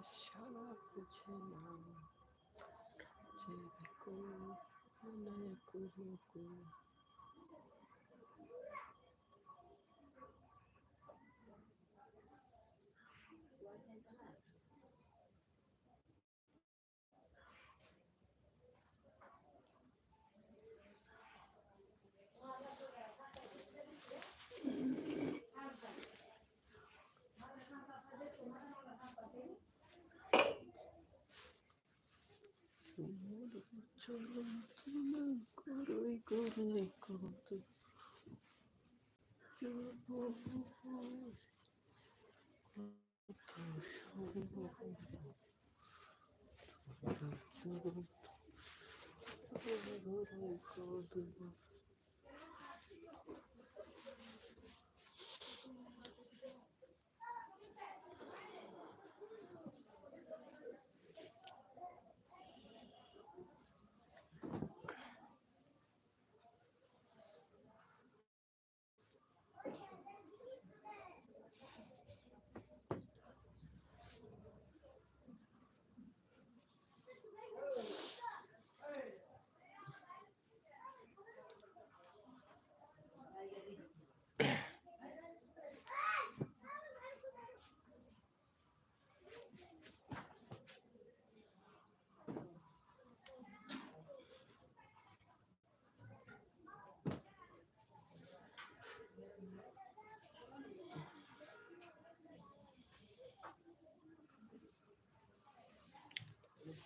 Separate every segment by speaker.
Speaker 1: 샤워부채나 제배고 하나의 구호고. কোন যন্ত্রণা করই করই কত কত কত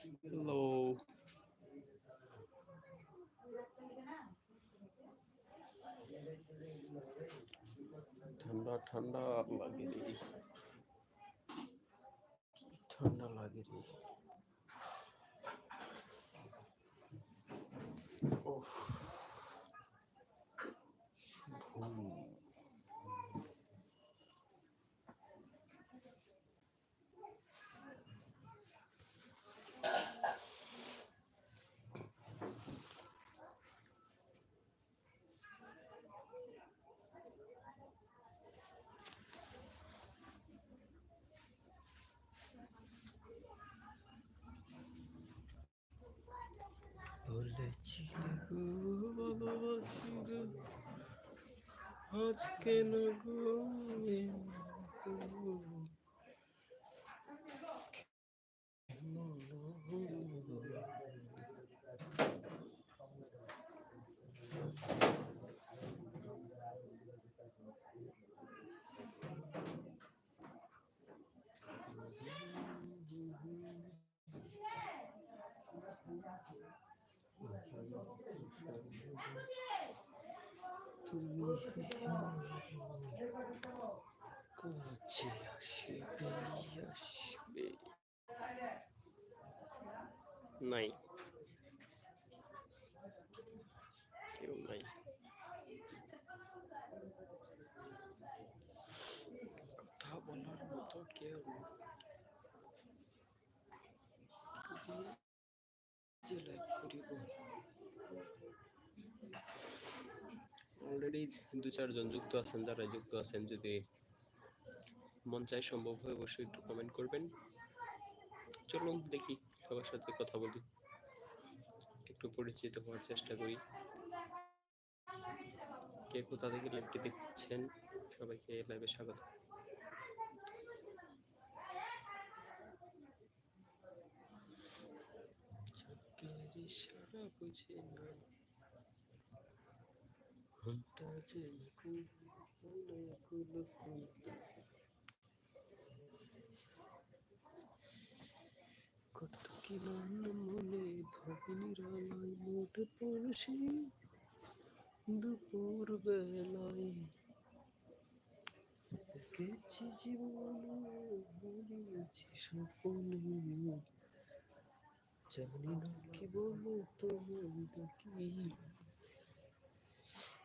Speaker 1: হ্যালো ঠান্ডা ঠান্ডা লাগে রে ঠান্ডা লাগে রে বলেছিলে গো ভালোবাসি গো আজ কেন গো তুমি কাছে আসবে আসবে নাই কেউ নাই কথা বলার মতো কেউ নেই। কি দিয়ে যে লাইভ করিব অলরেডি দু চারজন যুক্ত আছেন, যারা যুক্ত আছেন, যদি মন চাই সম্ভব হয় অবশ্যই একটু কমেন্ট করবেন। চলুন দেখি সবার সাথে কথা বলি। একটু পরিচিত হওয়ার চেষ্টা করি। কে কোথা থেকে লাইভটি দেখছেন? সবাইকে লাইভে স্বাগত। ইশারা বুঝে না মনটা যে কুল কুল কুল কত কি নাম মনে ভাবিনি রালাই মোট পড়শি দুপুর বেলায় দেখেছি জীবন হারিয়েছি স্বপনে, জানি না কি বলো তো মনটা কি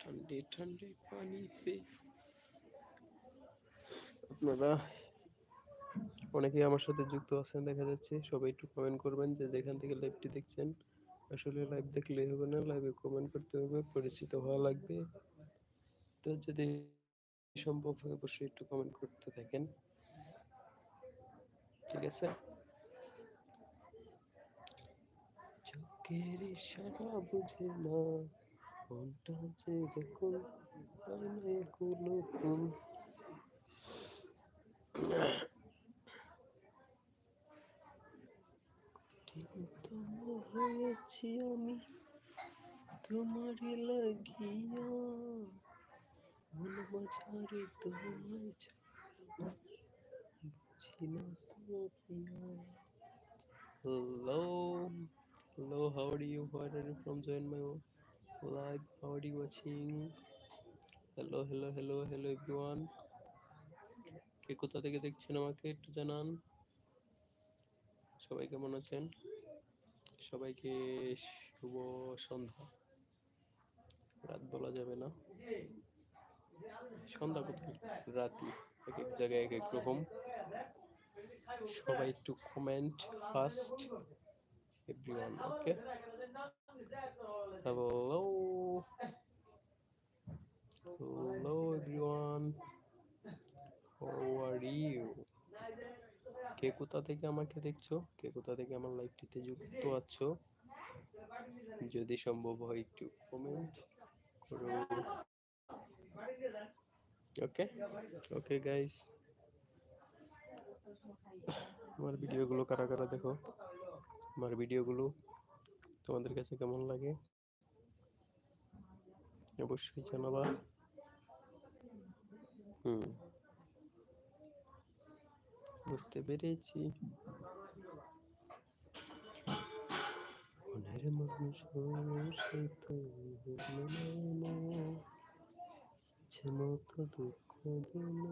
Speaker 1: ঠান্ডে ঠান্ডে পানি আপনারা অনেকেই আমার সাথে যুক্ত আছেন, দেখা যাচ্ছে। সবাই একটু কমেন্ট করবেন যে যেখান থেকে লাইভটি দেখছেন। আসলে লাইভ দেখলে হবে না লাইভে কমেন্ট করতে হবে, পরিচিত হওয়া লাগবে। তো যদি সম্ভব হয় অবশ্যই একটু কমেন্ট করতে থাকেন। ঠিক আছে? চোখের ইশারা বুঝে না, মনটা যে দেখুন আয়নায় কুলুকুল ঠিকতম হয়েছি আমি তোমারই লাগিয়া বাজারে তোমায় hello hello how are from join my live how are you watching hello hello hello hello everyone কে কোথা থেকে দেখছেন আমাকে একটু জানান? সবাই কেমন আছেন? সবাইকে শুভ সন্ধ্যা। রাত বলা যাবে না। সন্ধ্যা কোথায় রাতি। এক এক জায়গায় এক এক রকম। সবাই একটু comment first everyone okay hello hello everyone how are you কে কোথা থেকে আমাকে দেখছ? কে কোথা থেকে আমার লাইভটিতে যুক্ত আছো? যদি সম্ভব হয়, একটু কমেন্ট করো। ওকে ওকে গাইস আমার ভিডিওগুলো কারা কারা দেখো? আমার ভিডিওগুলো তোমাদের কাছে কেমন লাগে? অবশ্যই জানাবা। হুম। বুঝতে পেরেছি। মানুষ মতো দুঃখ দিল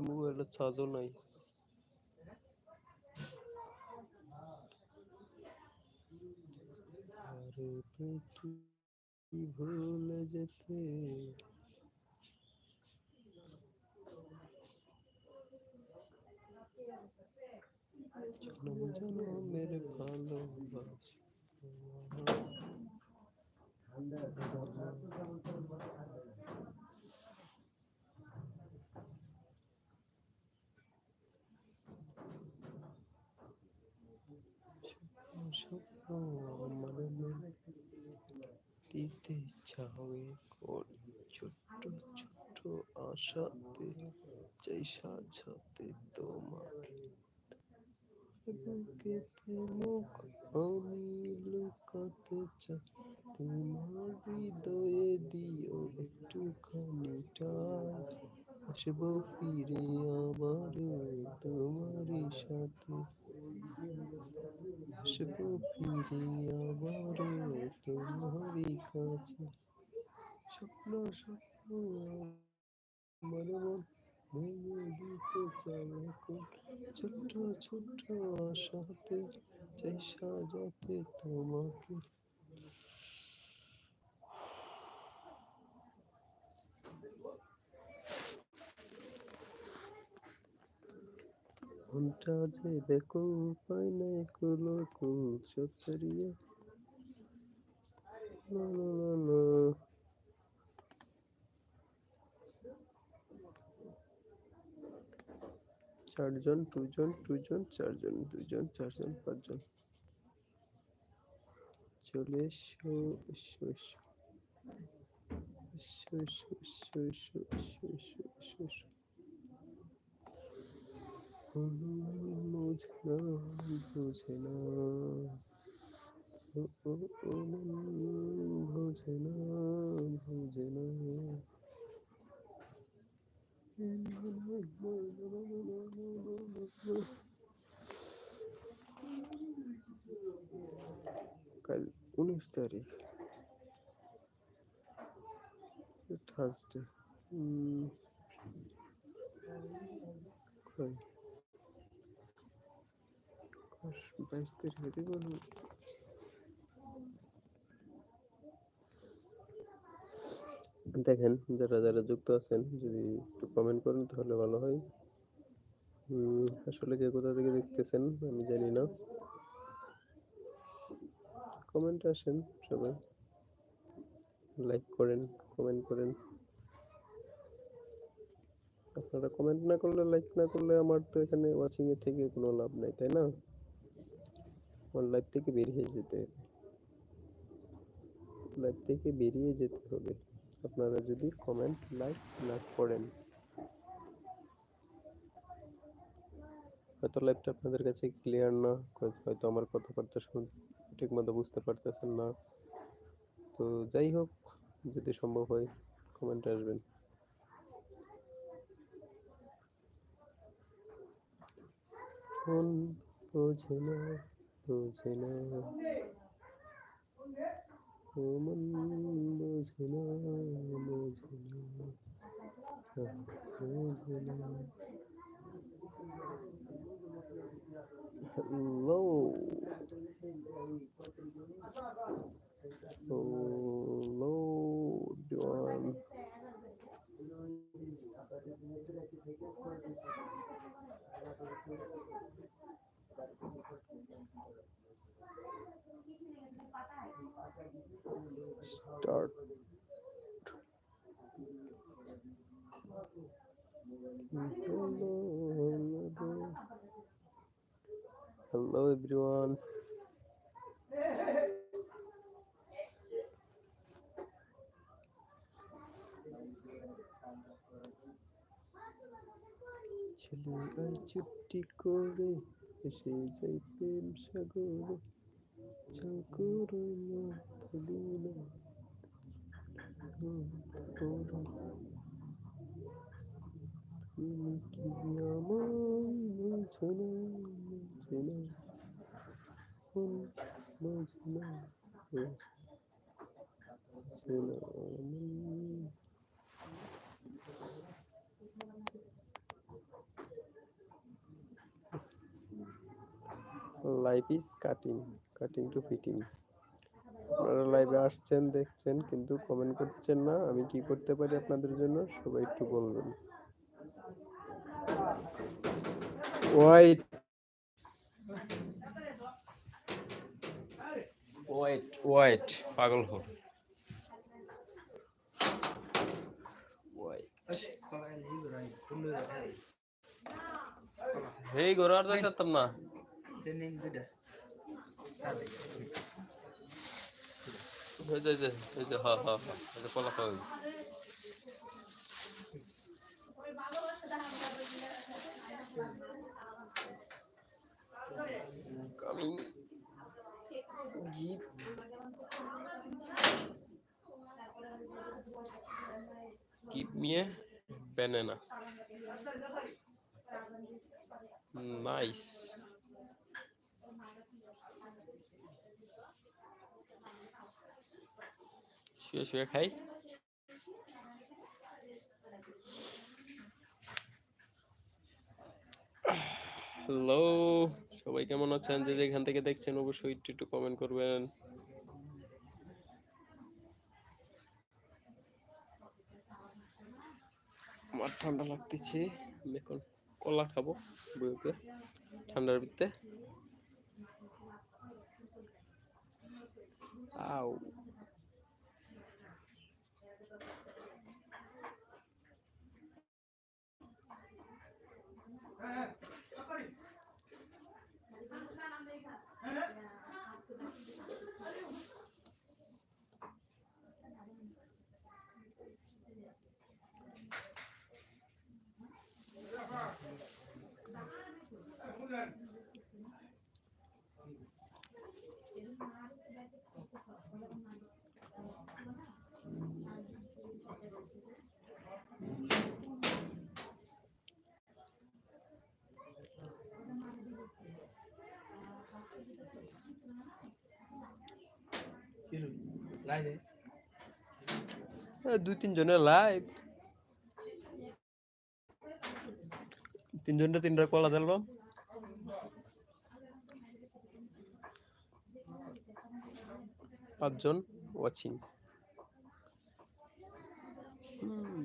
Speaker 1: মোবাইলের চার্জও নাই। ভুলে যেতে। জনম জনমের ভালোবাসা দিতে চাও এখন ছোট্ট ছোট্ট আশাতে চাই সাজাতে তোমাকে। বুকেতে মুখ আমি লুকাতে চাই তোমার হৃদয়ে দিও একটুখানি টাই আসব ফিরে আবার তোমারই সাথে আসব ফিরে আবার তোমারই কাছে স্বপ্ন স্বপ্ন মন ভেঙে দিতে এখন ছোট্ট ছোট্ট আশাতে চাই সাজাতে তোমাকে। মনটা যে বেকুল উপায় নাই কুলো কুল সব ছাড়িয়ে, না না না না। চারজন, দুজন দুজন, চারজন দুজন, চারজন, পাঁচজন। চলে এসো এসো এসো। এসো এসো এসো এসো মন না, বোঝে না। ও না, বোঝে না। कल उन्नीस तारीख थर्सडे हम्म। बाईस तारीख बोलो। দেখেন যারা যারা যুক্ত আছেন, যদি একটু কমেন্ট করেন তাহলে ভালো হয়। আসলে কে কোথা থেকে দেখতেছেন আমি জানি না। কমেন্ট আসেন সবাই। লাইক করেন কমেন্ট করেন। আপনারা কমেন্ট না করলে লাইক না করলে আমার তো এখানে ওয়াচিং এ থেকে কোনো লাভ নাই, তাই না? আমার লাইভ থেকে বেরিয়ে যেতে হবে। লাইভ থেকে বেরিয়ে যেতে হবে। আপনারা যদি কমেন্ট লাইক না করেন। হয়তো লাইভটা আপনাদের কাছে ক্লিয়ার না, হয়তো আমার কথাবার্তা শুন ঠিক মতো বুঝতে পারতেছেন না। তো যাই হোক, যদি সম্ভব হয় কমেন্টে আসবেন। বোঝে না বোঝে না। মন বোঝে না বোঝে না আহ, বোঝে না hello hello everyone start. Hello, everyone. ছেলে আই চুপটি করে এসে যাই প্রেম সাগরে চাল করো মাথা দিল তুমি কি আমার বোঝো না বোঝো না মন বোঝো না বোঝো না মন life is cutting cutting to fitting আপনারা লাইভে আসছেন দেখছেন কিন্তু কমেন্ট করছেন না। আমি কি করতে পারি আপনাদের জন্য? সবাই একটু বলবেন। ওয়াইট
Speaker 2: ওয়েট ওয়েট পাগল হো হেই গোরা আর দেখতাম না। এই হ্যাঁ হ্যাঁ হ্যাঁ এই give give me a banana nice শুয়ে শুয়ে খাই। হ্যালো সবাই কেমন আছেন? যে যেখান থেকে দেখছেন, অবশ্যই একটু একটু কমেন্ট করবেন। আমার ঠান্ডা লাগতেছে। আমি এখন কলা খাব বইকে ঠান্ডার ভিতরে। আউ
Speaker 1: দুই তিনজনের লাইভ তিনজনটা তিনটা কলা দিলাম পাঁচজন ওয়াচিং হুম।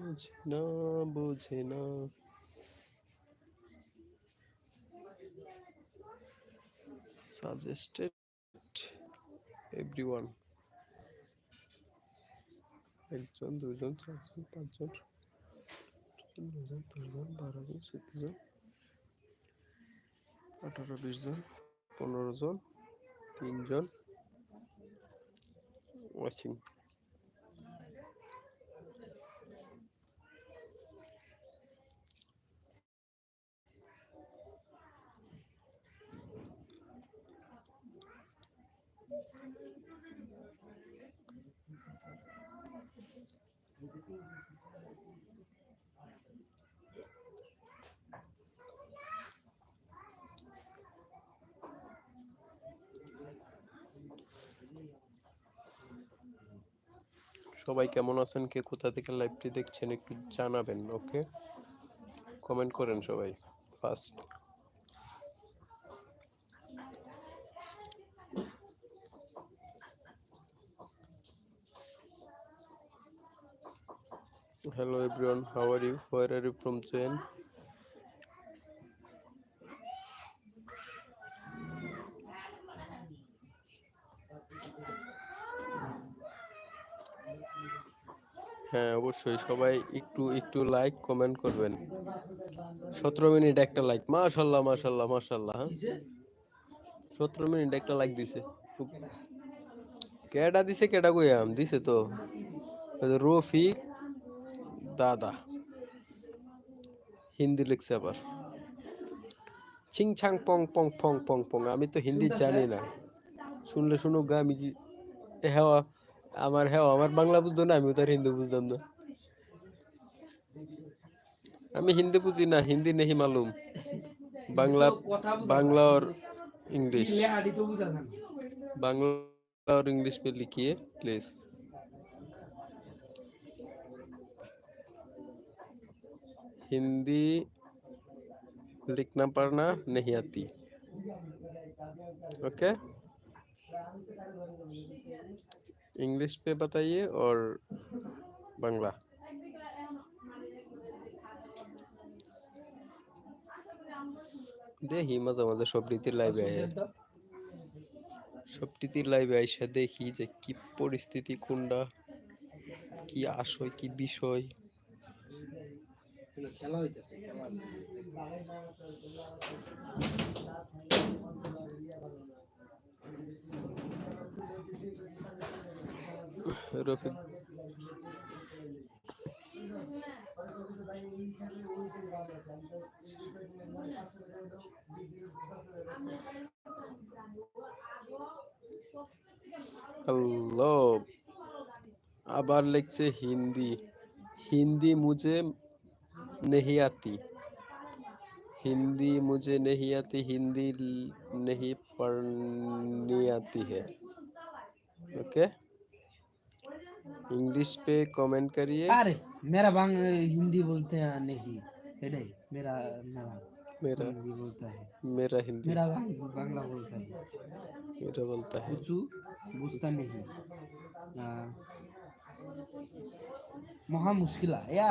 Speaker 1: বোঝে না বোঝে না। সাজেস্টেড এভরিওয়ান একজন, দুজন, চারজন, পাঁচজন নজন দশজন বারো জন চোদ্দ জন আঠারো বিশ জন পনেরো জন তিনজন। ওয়াচিং সবাই কেমন আছেন? কে কোথা থেকে লাইভটি দেখছেন একটু জানাবেন ওকে কমেন্ট করেন সবাই first hello, everyone. How are you? Where are you from Jain হ্যাঁ অবশ্যই। সবাই একটু একটু লাইক কমেন্ট করবেন। সতেরো মিনিট একটা লাইক মাশাল্লাহ মাশাল্লাহ মাশাল্লাহ হ্যাঁ? সতেরো মিনিট একটা লাইক দিছে। কেডা দিছে, কেডা কইয়াম দিছে তো। রফিক দাদা। হিন্দি লিখছে আবার। ছিং ছাং পং পং পং পং। আমি তো হিন্দি জানি না। শুনলে শুনুক গা আমি কি হেওয়া আমার হ্যাঁ আমার বাংলা বুঝতো না আমিও তো হিন্দি বুঝতাম না। আমি হিন্দি বুঝি না হিন্দি নেহি মালুম। বাংলা
Speaker 2: বাংলা ওর ইংলিশ।
Speaker 1: বাংলা ওর ইংলিশ পে লিখিয়ে প্লিজ। हिंदी लिखना पढ़ना नहीं आती ओके इंग्लिश पे बताइए और बांग्ला দেখি মাঝে মাঝে সব রীতির লাইভে আয় সবটিতে লাইভে আইসা দেখি যে কি পরিস্থিতি কোনটা কি আশয় কি বিষয়
Speaker 2: খেলা হইতাছে খেলা
Speaker 1: রফিক। হ্যালো আবার লিখছে হিন্দি। হিন্দি মুঝে नहीं आती। हिंदी मुझे नहीं आती हिंदी नहीं पढ़नी आती है। ओके? इंग्लिश पे कमेंट करिए।
Speaker 2: अरे मेरा बांग हिंदी बोलते हैं नहीं है मेरा मेरा हिंदी बोलता है।
Speaker 1: मेरा हिंदी।
Speaker 2: मेरा बांग बांग्ला बोलता है।
Speaker 1: मेरा बोलता है।
Speaker 2: कुछ बुझता नहीं।
Speaker 1: महा मुश्किल या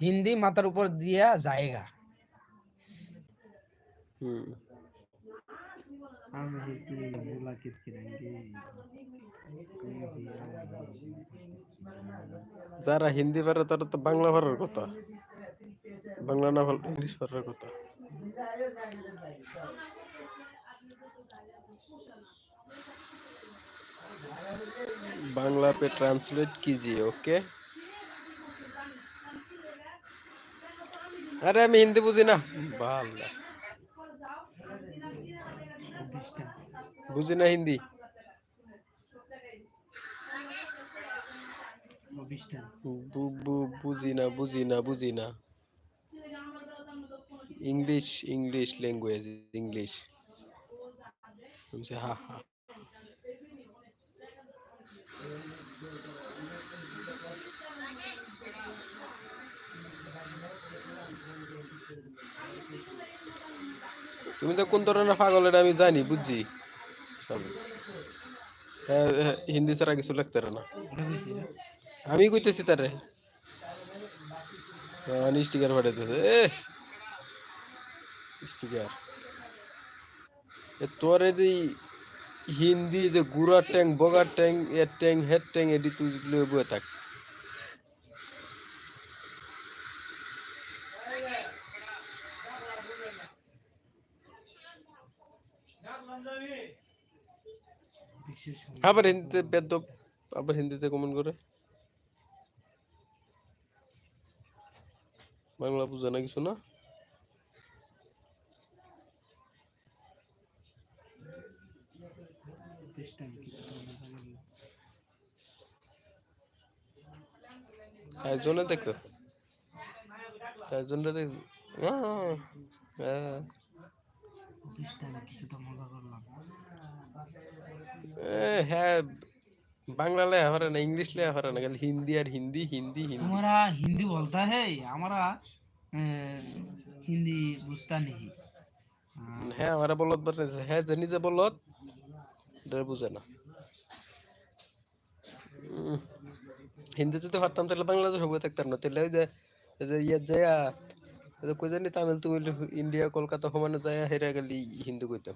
Speaker 1: হিন্দি মাথার উপর
Speaker 2: দিয়া জায়গা
Speaker 1: हम्म
Speaker 2: हम ही की मुलाकात करेंगे
Speaker 1: যারা হিন্দি পারে তারা তো বাংলা পারার কথা বাংলা না পারলে ইংলিশ পারার কথা बांग्ला पे ट्रांसलेट कीजिए ओके আরে আমি হিন্দি বুঝি না।
Speaker 2: ভালো
Speaker 1: বুঝি না হিন্দি। বুঝি না বুঝি না বুঝি না। English English language, English. হা হা। তুমি তো কোন ধরনের পাগল এটা আমি জানি বুঝছি। হ্যাঁ, হ্যাঁ, হিন্দি ছাড়া কিছু লাগতে না। আমি কইতেছি তারে। স্টিকার পাঠাইতেছে। এ স্টিকার। তোর এই যে হিন্দি যে গুড়ার ট্যাং বগার ট্যাং এর ট্যাং হেড ট্যাং এডি তুই বয়ে থাক। আবার হিন্দিতে বেদ্য আবার হিন্দিতে কমেন্ট করে? বাংলা বুঝে না কিছু না? চারজনে দেখতে চারজনে দেখ হ্যাঁ
Speaker 2: ডিস্টেন্স কিছুটা মজা করলাম।
Speaker 1: হ্যাঁ বাংলা লেয়া পারে না ইংলিশ লেয়া পারে না হিন্দি আর হিন্দি হিন্দি হিন্দি।
Speaker 2: আমরা হিন্দি বলতা হে আমরা হিন্দি বুঝতা নেই
Speaker 1: হ্যাঁ আমরা বলত বলে হ্যাঁ যে বলত বুঝে না। হিন্দি যদি পারতাম তাহলে বাংলাদেশ হয়ে থাকতাম না। তাহলে ওই যে ইয়ে যায় কই জানি তামিল তুমিল ইন্ডিয়া কলকাতা সমানে যায় হেরা গেলি হিন্দু কইতাম।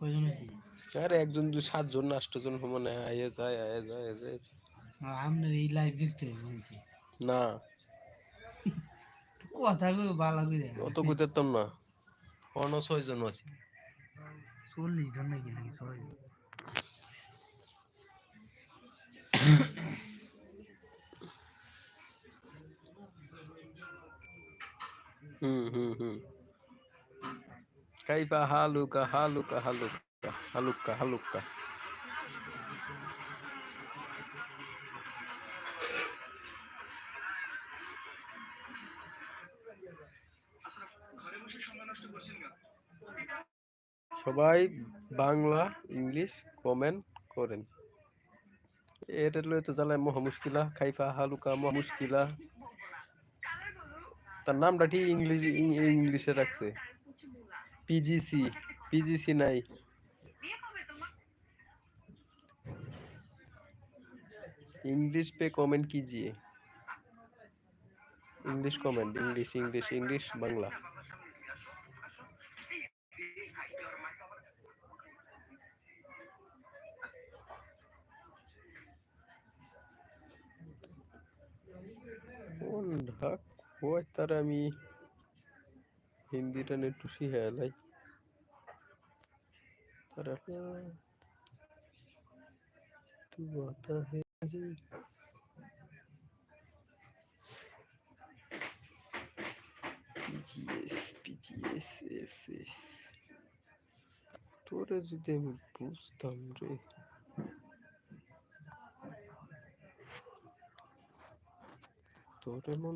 Speaker 2: কয়জন
Speaker 1: আরে একজন দুই সাতজন না আটজন সমানে আয়ে যায় আয়ে যায় আয়ে যায়।
Speaker 2: আপনার এই লাইভ দেখতে বলছি
Speaker 1: না।
Speaker 2: কথা কই ভালো করে
Speaker 1: অত কইতাম না। অন্য ছয়জন আছে।
Speaker 2: চল্লিশ জন নাকি নাকি সবাই
Speaker 1: হুম হুম হুম। কাইবা হালুকা হালুকা হালুকা হালুকা হালুকা সবাই বাংলা, ইংলিশ কমেন্ট করেন। এটা লয়ে তো জ্বালায় মহা মুশকিলা খাইফা হালুকা, মহা মুশকিলা। তার নামটা ঠিক ইংলিশ, ইংলিশে রাখছে। পিজিসি পিজিসি নাই इंग्लिश पे कमेंट कीजिए English comment English English English Bangla কোন ঢাক হয় তার আমি হিন্দিটা একটু শিখে এলাই তারা तू आता है नहीं পিজিএস পিজিএস এস এস তোরে যদি আমি বুঝতাম রে তোরে মন